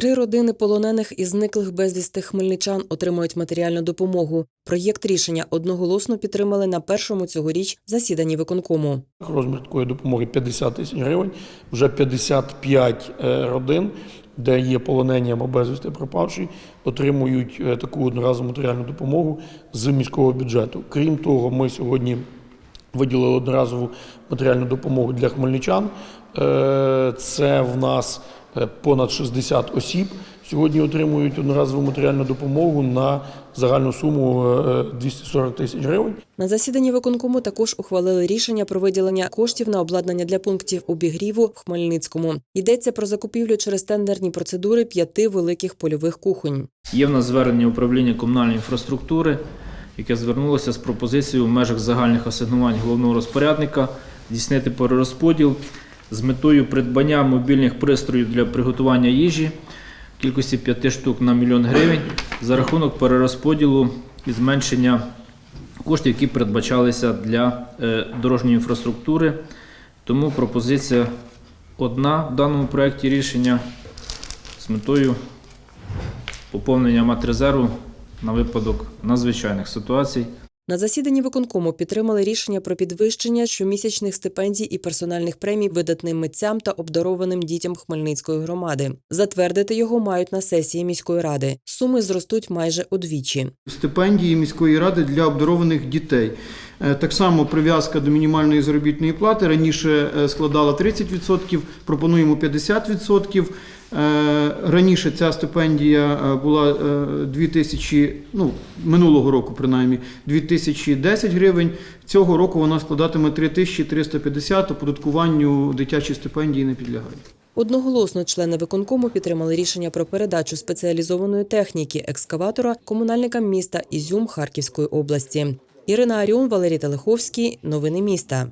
Три родини полонених і зниклих безвісти хмельничан отримують матеріальну допомогу. Проєкт рішення одноголосно підтримали на першому цьогоріч засіданні виконкому. Розмір такої допомоги 50 тисяч гривень. Вже 55 е, родин, де є полонені або безвісти пропавші, отримують е, таку одноразову матеріальну допомогу з міського бюджету. Крім того, ми сьогодні виділили одноразову матеріальну допомогу для хмельничан. Е, Це в нас понад 60 осіб. Сьогодні отримують одноразову матеріальну допомогу на загальну суму е, 240 тисяч гривень. На засіданні виконкому також ухвалили рішення про виділення коштів на обладнання для пунктів обігріву в Хмельницькому. Йдеться про закупівлю через тендерні процедури п'яти великих польових кухонь. Є в нас звернення управління комунальної інфраструктури, яке звернулося з пропозицією в межах загальних асигнувань головного розпорядника здійснити перерозподіл з метою придбання мобільних пристроїв для приготування їжі в кількості 5 штук на мільйон гривень за рахунок перерозподілу і зменшення коштів, які передбачалися для е, дорожньої інфраструктури. Тому пропозиція одна в даному проєкті рішення з метою поповнення матрезерву на випадок надзвичайних ситуацій. На засіданні виконкому підтримали рішення про підвищення щомісячних стипендій і персональних премій видатним митцям та обдарованим дітям Хмельницької громади. Затвердити його мають на сесії міської ради. Суми зростуть майже удвічі. стипендії міської ради для обдарованих дітей. Е, Так само прив'язка до мінімальної заробітної плати раніше е, складала 30%, пропонуємо 50%. Е, Раніше ця стипендія е, була е, 2000, ну, минулого року принаймні, 2010 гривень. Цього року вона складатиме 3350, оподаткуванню дитячі стипендії не підлягають. Одноголосно члени виконкому підтримали рішення про передачу спеціалізованої техніки екскаватора комунальникам міста Ізюм Харківської області. Ірина Аріон, Валерій Телеховський. Новини міста.